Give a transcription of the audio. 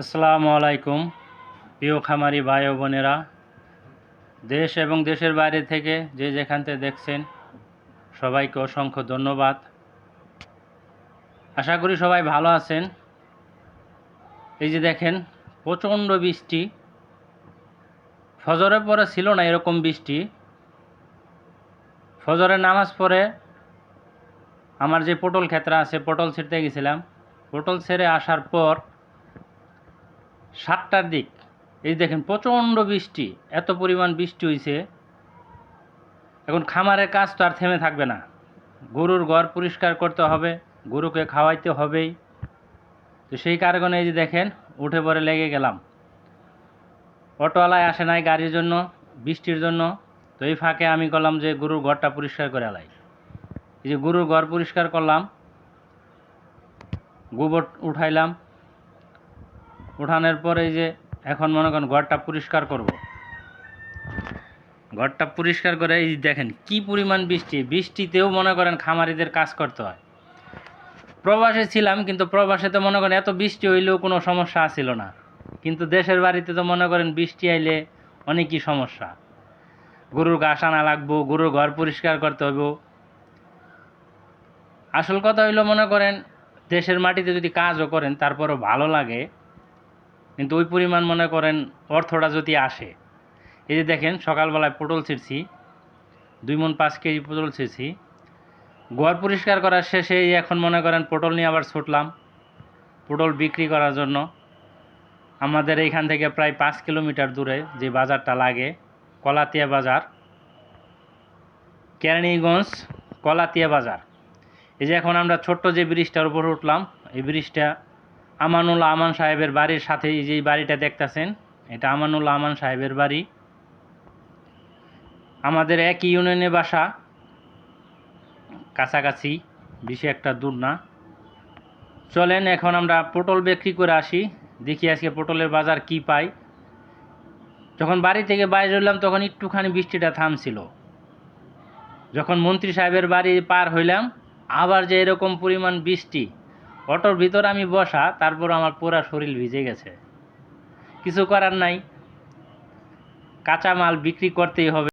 আসসালামু আলাইকুম, প্রিয় খামারি ভাই ও বোনেরা। দেশ এবং দেশের বাইরে থেকে যে যেখান থেকে দেখছেন, সবাইকে অসংখ্য ধন্যবাদ। আশা করি সবাই ভালো আছেন। এই যে দেখেন, প্রচণ্ড বৃষ্টি। ফজরের পরে ছিল না এরকম বৃষ্টি। ফজরের নামাজ পড়ে আমার যে পটল ক্ষেত্র আছে, পটল ছিঁড়তে গেছিলাম। পটল ছেড়ে আসার পর সাতটার দিক। এই দেখেন, প্রচণ্ড বৃষ্টি, এত পরিমাণ বৃষ্টি হয়েছে এখন খামারের কাজ তো আর থেমে থাকবে না। গরুর ঘর পরিষ্কার করতে হবে, গরুকে খাওয়াইতে হবেই। তো সেই কারণে এই যে দেখেন, উঠে পড়ে লেগে গেলাম। অটোওয়ালায় আসে নাই গাড়ির জন্য, বৃষ্টির জন্য। তো এই ফাঁকে আমি করলাম যে গরুর ঘরটা পরিষ্কার করে আলাই। এই যে গরুর ঘর পরিষ্কার করলাম, গোবর উঠাইলাম। উঠানোর পরে এই যে এখন মনে করেন ঘরটা পরিষ্কার করব। ঘরটা পরিষ্কার করে এই দেখেন কি পরিমাণ বৃষ্টি। বৃষ্টিতেও মনে করেন খামারিদের কাজ করতে হয়। প্রবাসে ছিলাম, কিন্তু প্রবাসে তো মনে করেন এত বৃষ্টি হইলেও কোনো সমস্যা আসছিল না। কিন্তু দেশের বাড়িতে তো মনে করেন বৃষ্টি আইলে অনেকই সমস্যা। গরুর ঘাস আনা লাগবো, গরুর ঘর পরিষ্কার করতে হইব। আসল কথা হইল মনে করেন দেশের মাটিতে যদি কাজও করেন, তারপরও ভালো লাগে। কিন্তু ওই পরিমাণ মনে করেন অর্থটা যদি আসে, এই যে দেখেন সকালবেলায় পটল ছিঁড়ছি, দুই মন পাঁচ কেজি পটল ছিঁড়ছি গোয়ার পরিষ্কার করার শেষে এখন মনে করেন পটল নিয়ে আবার ছুটলাম, পটল বিক্রি করার জন্য। আমাদের এইখান থেকে প্রায় পাঁচ কিলোমিটার দূরে যে বাজারটা লাগে, কলাতিয়া বাজার, কেরানীগঞ্জ কলাতিয়া বাজার। এই যে এখন আমরা ছোট্ট যে ব্রিজটার উপর উঠলাম, এই ব্রিজটা আমানুল্লাহ আমান সাহেবের বাড়ির সাথে এই যে বাড়িটা দেখতেছেন, এটা আমানুল্লাহ আমান সাহেবের বাড়ি। আমাদের এক ইউনিয়নে বাসা, কাছাকাছি, বেশি একটা দূর না। চলেন, এখন আমরা পটল বিক্রি করে আসি। দেখি আজকে পটলের বাজার কি পাই। যখন বাড়ি থেকে বাইরে হইলাম, তখন একটুখানি বৃষ্টিটা থামছিল। যখন মন্ত্রী সাহেবের বাড়ি পার হইলাম, আবার যে এরকম পরিমাণ বৃষ্টি অটোর ভিতর আমি বসা, তারপর আমার পুরা শরীর ভিজে গেছে। কিছু করার নাই। কাঁচামাল বিক্রি করতেই হবে।